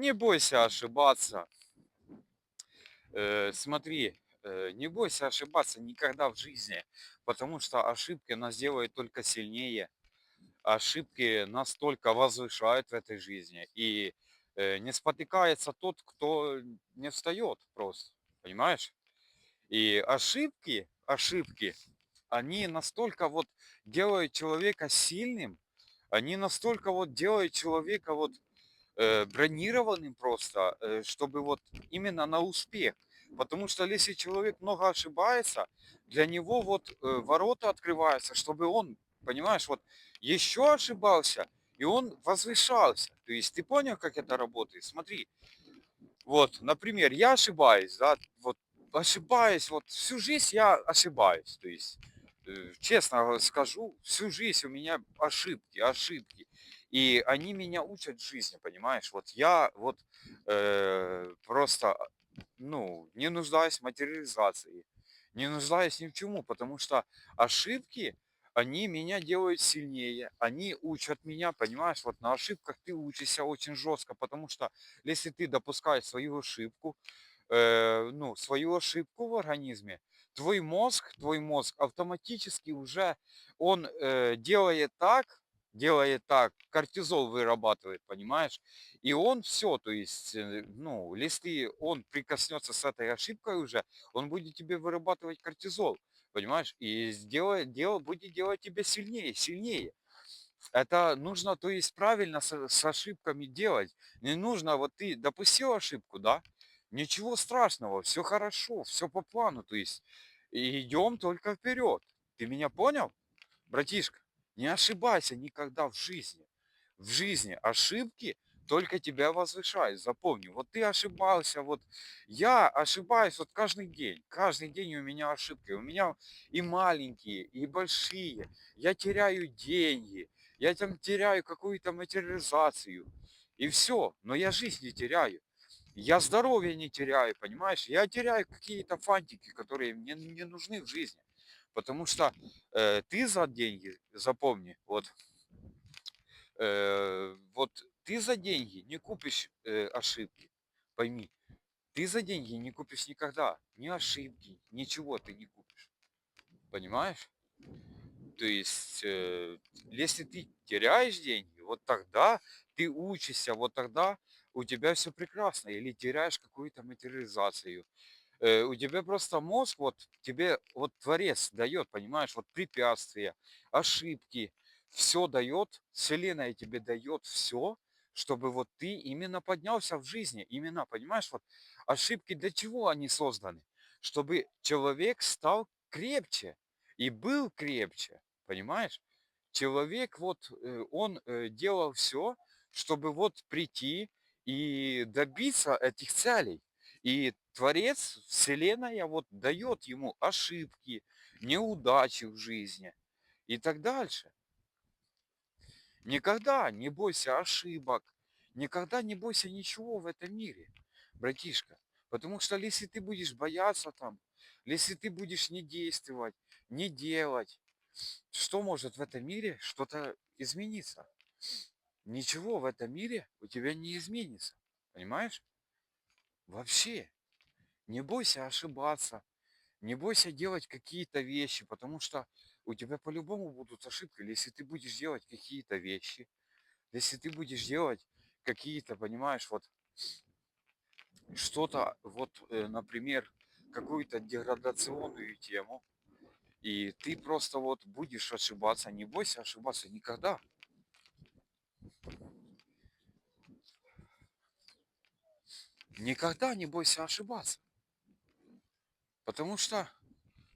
Не бойся ошибаться. Э, смотри, э, не бойся ошибаться никогда в жизни, потому что ошибки нас делают только сильнее. Ошибки нас только возвышают в этой жизни. И э, не спотыкается тот, кто не встает просто. Понимаешь? И ошибки, ошибки, они настолько вот делают человека сильным, они настолько вот делают человека вот э, бронированным просто, э, чтобы вот именно на успех. Потому что если человек много ошибается, для него вот э, ворота открываются, чтобы он, понимаешь, вот еще ошибался, и он возвышался. То есть ты понял, как это работает? Смотри, вот, например, я ошибаюсь, да, вот ошибаюсь, вот всю жизнь я ошибаюсь, то есть честно скажу, всю жизнь у меня ошибки, ошибки. И они меня учат жизни, понимаешь? Вот я вот э, просто, ну, не нуждаюсь в материализации, не нуждаюсь ни в чему, потому что ошибки, они меня делают сильнее, они учат меня, понимаешь? Вот на ошибках ты учишься очень жестко, потому что если ты допускаешь свою ошибку, э, ну, свою ошибку в организме, твой мозг, твой мозг автоматически уже, он э, делает так, делает так, кортизол вырабатывает, понимаешь? И он все, то есть, э, ну, если он прикоснется с этой ошибкой уже, он будет тебе вырабатывать кортизол, понимаешь? И сделает, дело, будет делать тебя сильнее, сильнее. Это нужно, то есть, правильно с, с ошибками делать. Не нужно, вот ты допустил ошибку, да? Ничего страшного, все хорошо, все по плану, то есть, идем только вперед. Ты меня понял, братишка? Не ошибайся никогда в жизни. В жизни ошибки только тебя возвышают. Запомни, вот ты ошибался, вот я ошибаюсь вот каждый день. Каждый день у меня ошибки. У меня и маленькие, и большие. Я теряю деньги, я там теряю какую-то материализацию. И все. Но я жизнь не теряю. Я здоровье не теряю, понимаешь? Я теряю какие-то фантики, которые мне не нужны в жизни. Потому что э, ты за деньги, запомни, вот, э, вот ты за деньги не купишь э, ошибки, пойми. Ты за деньги не купишь никогда ни ошибки, ничего ты не купишь. Понимаешь? То есть, э, если ты теряешь деньги, вот тогда ты учишься, вот тогда у тебя все прекрасно. Или теряешь какую-то материализацию, у тебя просто мозг, вот тебе вот Творец дает, понимаешь, вот препятствия, ошибки, все дает, Вселенная тебе дает все, чтобы вот ты именно поднялся в жизни, именно, понимаешь, вот ошибки для чего они созданы? Чтобы человек стал крепче и был крепче, понимаешь? Человек вот, э, он э, делал все, чтобы вот прийти и добиться этих целей. И Творец, Вселенная вот дает ему ошибки, неудачи в жизни и так дальше. Никогда не бойся ошибок, никогда не бойся ничего в этом мире, братишка. Потому что если ты будешь бояться там, если ты будешь не действовать, не делать, что может в этом мире что-то измениться? Ничего в этом мире у тебя не изменится. Понимаешь? Вообще. Не бойся ошибаться, не бойся делать какие-то вещи, потому что у тебя по-любому будут ошибки, если ты будешь делать какие-то вещи, если ты будешь делать какие-то, понимаешь, вот что-то, вот, э, например, какую-то деградационную тему, и ты просто вот будешь ошибаться, не бойся ошибаться никогда. Никогда не бойся ошибаться. Потому что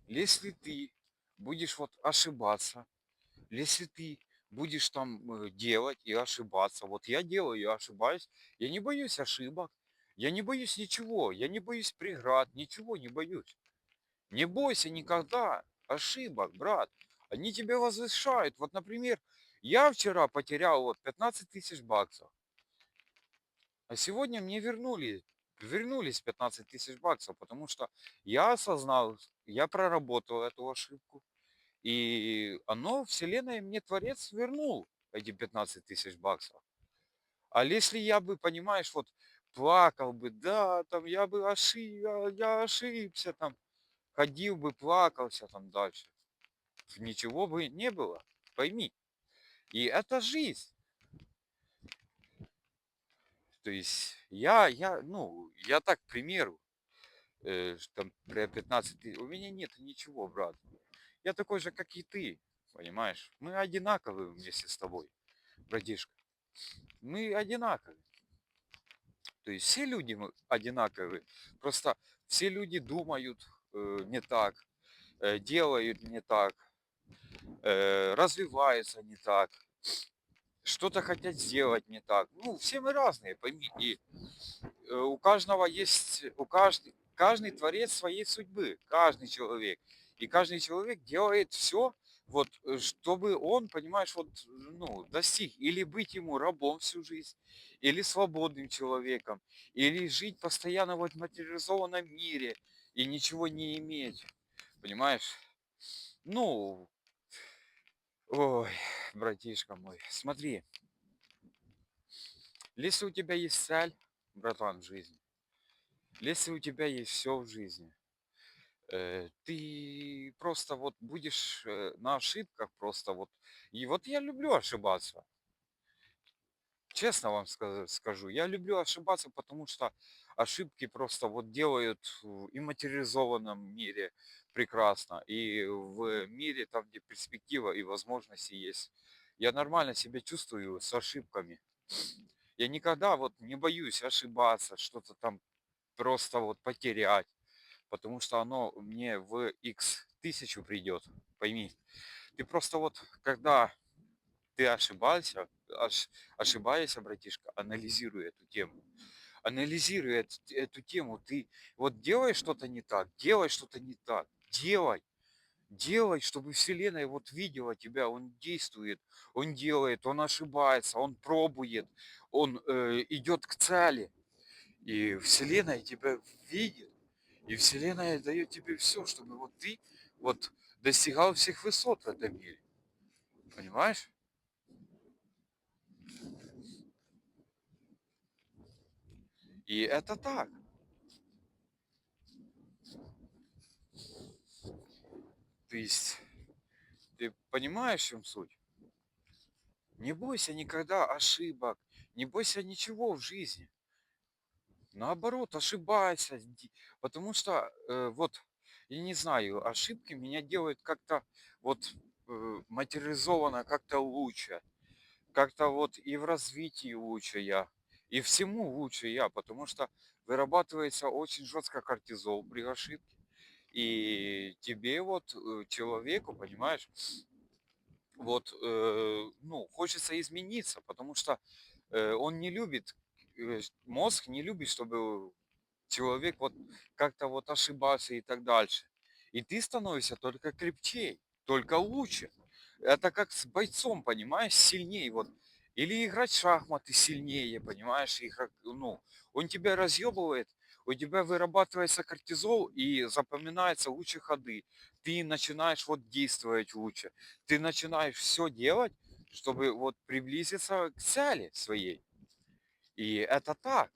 если ты будешь вот ошибаться, если ты будешь там э, делать и ошибаться, вот я делаю и ошибаюсь, я не боюсь ошибок, я не боюсь ничего, я не боюсь преград, ничего не боюсь. Не бойся никогда ошибок, брат. Они тебя возвышают. Вот, например, я вчера потерял вот 15 тысяч баксов, а сегодня мне вернули вернулись 15 тысяч баксов, потому что я осознал, я проработал эту ошибку, и оно, вселенная мне Творец вернул эти 15 тысяч баксов. А если я бы, понимаешь, вот плакал бы, да, там я бы ошиб, я, я ошибся, там, ходил бы, плакался там дальше. Ничего бы не было, пойми. И это жизнь. То есть я, я, ну, я так, к примеру, э, там, при 15 ты- у меня нет ничего, брат. Я такой же, как и ты, понимаешь? Мы одинаковые вместе с тобой, братишка. Мы одинаковые. То есть все люди одинаковые. Просто все люди думают э, не так, э, делают не так, э, развиваются не так, что-то хотят сделать не так. Ну, все мы разные, пойми. И э, у каждого есть, у каждый, каждый творец своей судьбы, каждый человек. И каждый человек делает все, вот, э, чтобы он, понимаешь, вот, ну, достиг. Или быть ему рабом всю жизнь, или свободным человеком, или жить постоянно в материализованном мире и ничего не иметь. Понимаешь? Ну, ой, братишка мой, смотри, если у тебя есть цель, братан, в жизни, если у тебя есть все в жизни, э, ты просто вот будешь э, на ошибках просто вот. И вот я люблю ошибаться. Честно вам ска- скажу, я люблю ошибаться, потому что ошибки просто вот делают и материализованном мире прекрасно, и в мире там, где перспектива и возможности есть. Я нормально себя чувствую с ошибками. Я никогда вот не боюсь ошибаться, что-то там просто вот потерять, потому что оно мне в x тысячу придет, пойми. Ты просто вот, когда ты ошибался, ош- ошибаешься, братишка, анализируй эту тему. Анализируй эту, эту тему. Ты вот делаешь что-то не так, делай что-то не так, делай. Делай, чтобы Вселенная вот видела тебя, он действует, он делает, он ошибается, он пробует, он э, идет к цели. И Вселенная тебя видит, и Вселенная дает тебе все, чтобы вот ты вот достигал всех высот в этом мире. Понимаешь? И это так. То есть, ты понимаешь, в чем суть? Не бойся никогда ошибок, не бойся ничего в жизни. Наоборот, ошибайся, потому что э, вот, я не знаю, ошибки меня делают как-то вот э, материализованно, как-то лучше. как-то вот и в развитии лучше я, и всему лучше я, потому что вырабатывается очень жестко кортизол при ошибке. И тебе вот, э, человеку, понимаешь, вот, э, ну, хочется измениться, потому что э, он не любит, э, мозг не любит, чтобы человек вот как-то вот ошибался и так дальше. И ты становишься только крепче, только лучше. Это как с бойцом, понимаешь, сильнее. Вот. Или играть в шахматы сильнее, понимаешь, игрок, ну, он тебя разъебывает, у тебя вырабатывается кортизол и запоминаются лучшие ходы. Ты начинаешь вот действовать лучше. Ты начинаешь все делать, чтобы вот приблизиться к цели своей. И это так.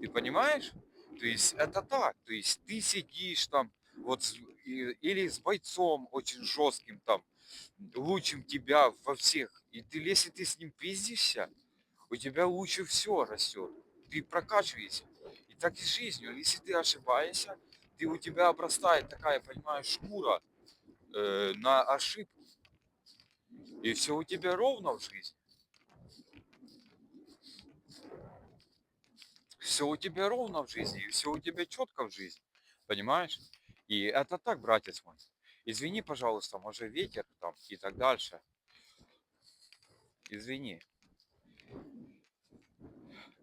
Ты понимаешь? То есть это так. То есть ты сидишь там вот и- или с бойцом очень жестким там, лучшим тебя во всех. И ты, если ты с ним пиздишься, у тебя лучше все растет. Ты прокачиваешься. И так и с жизнью. Если ты ошибаешься, ты у тебя обрастает такая, понимаешь, шкура э, на ошибку. И все у тебя ровно в жизни. Все у тебя ровно в жизни, и все у тебя четко в жизни. Понимаешь? И это так, братец мой. Извини, пожалуйста, может ветер там и так дальше. Извини.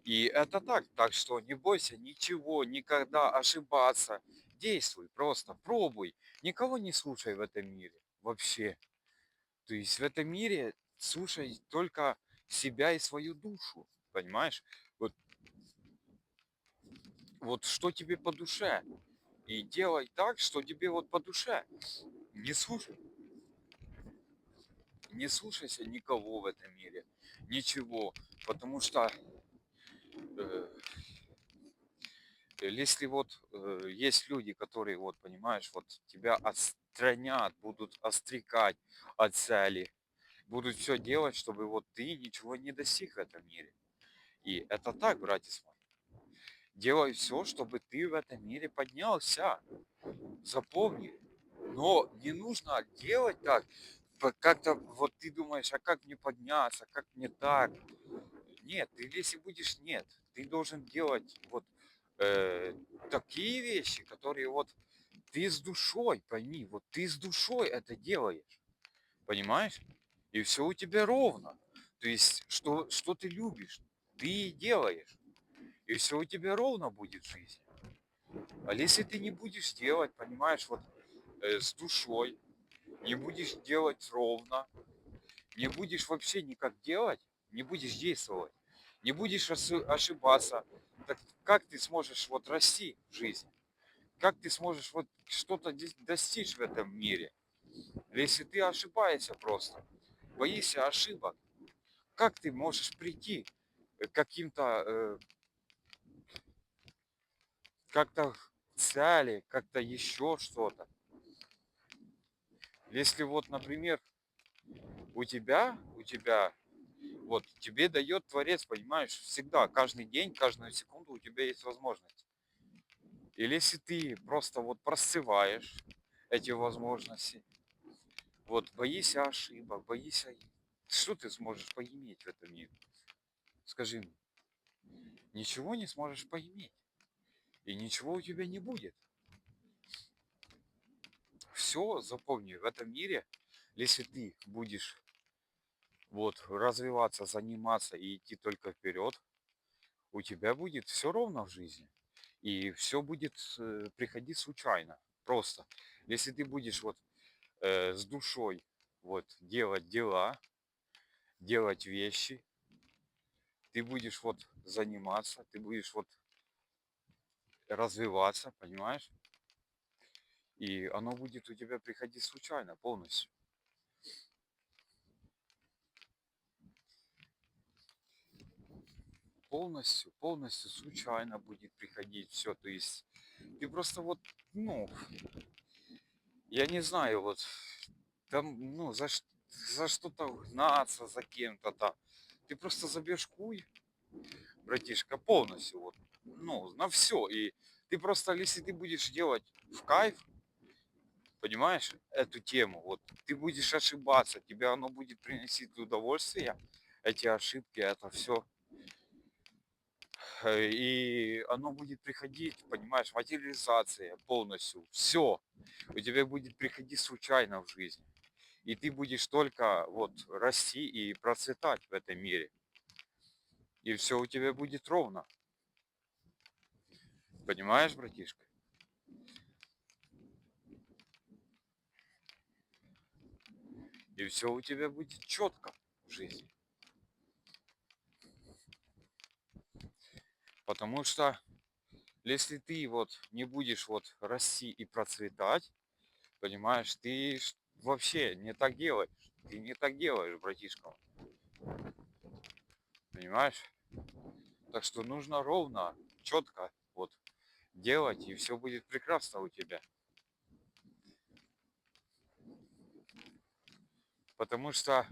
И это так. Так что не бойся ничего, никогда ошибаться. Действуй, просто пробуй. Никого не слушай в этом мире. Вообще. То есть в этом мире слушай только себя и свою душу. Понимаешь? Вот, вот что тебе по душе. И делай так, что тебе вот по душе. Не слушай. не слушайся никого в этом мире, ничего, потому что э, если вот э, есть люди, которые, вот, понимаешь, вот тебя отстранят, будут острекать от цели, будут все делать, чтобы вот ты ничего не достиг в этом мире. И это так, братец мой. Делай все, чтобы ты в этом мире поднялся. Запомни. Но не нужно делать так, как-то вот ты думаешь, а как мне подняться, как мне так? Нет, ты если будешь, нет, ты должен делать вот э, такие вещи, которые вот ты с душой, пойми, вот ты с душой это делаешь, понимаешь? И все у тебя ровно. То есть, что, что ты любишь, ты и делаешь. И все у тебя ровно будет в жизни. А если ты не будешь делать, понимаешь, вот э, с душой, не будешь делать ровно, не будешь вообще никак делать, не будешь действовать, не будешь оши- ошибаться, так как ты сможешь вот расти в жизни? Как ты сможешь вот что-то достичь в этом мире? Если ты ошибаешься просто, боишься ошибок, как ты можешь прийти к каким-то э, как-то цели, как-то еще что-то? Если вот, например, у тебя, у тебя, вот тебе дает Творец, понимаешь, всегда, каждый день, каждую секунду у тебя есть возможность. Или если ты просто вот просываешь эти возможности, вот боишься ошибок, боишься, что ты сможешь поиметь в этом мире? Скажи мне, ничего не сможешь поиметь. И ничего у тебя не будет. Все, запомни, в этом мире, если ты будешь вот развиваться, заниматься и идти только вперед, у тебя будет все ровно в жизни. И все будет э, приходить случайно. Просто. Если ты будешь вот э, с душой вот делать дела, делать вещи, ты будешь вот заниматься, ты будешь вот развиваться, понимаешь? И оно будет у тебя приходить случайно полностью. Полностью, полностью случайно будет приходить все. То есть ты просто вот, ну, я не знаю, вот там, ну, за, за что-то гнаться, за кем-то там. Ты просто забьешь куй, братишка, полностью, вот, ну, на все. И ты просто, если ты будешь делать в кайф, понимаешь, эту тему, вот, ты будешь ошибаться, тебе оно будет приносить удовольствие, эти ошибки, это все. И оно будет приходить, понимаешь, материализация полностью, все. У тебя будет приходить случайно в жизни. И ты будешь только вот расти и процветать в этом мире. И все у тебя будет ровно. Понимаешь, братишка? И все у тебя будет четко в жизни. Потому что если ты вот не будешь вот расти и процветать, понимаешь, ты вообще не так делаешь. Ты не так делаешь, братишка. Понимаешь? Так что нужно ровно, четко делать, и все будет прекрасно у тебя. Потому что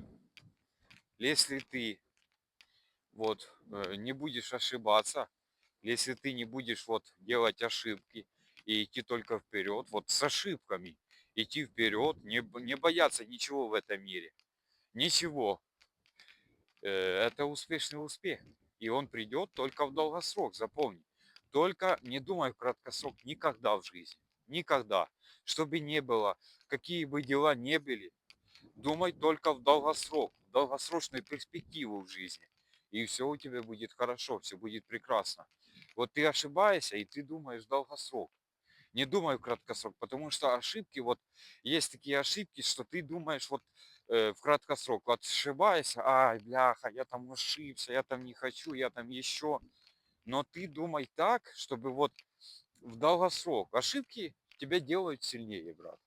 если ты вот э, не будешь ошибаться, если ты не будешь вот делать ошибки и идти только вперед, вот с ошибками, идти вперед, не, не бояться ничего в этом мире, ничего, э, это успешный успех. И он придет только в долгосрок, запомни. Только не думай в краткосрок никогда в жизни. Никогда. Что бы ни было, какие бы дела не были, думай только в долгосрок, в долгосрочную перспективу в жизни. И все у тебя будет хорошо, все будет прекрасно. Вот ты ошибаешься, и ты думаешь в долгосрок. Не думай в краткосрок, потому что ошибки, вот есть такие ошибки, что ты думаешь вот э, в краткосрок. Вот ошибаешься, ай, бляха, я там ошибся, я там не хочу, я там еще. Но ты думай так, чтобы вот в долгосрок. Ошибки тебя делают сильнее, брат.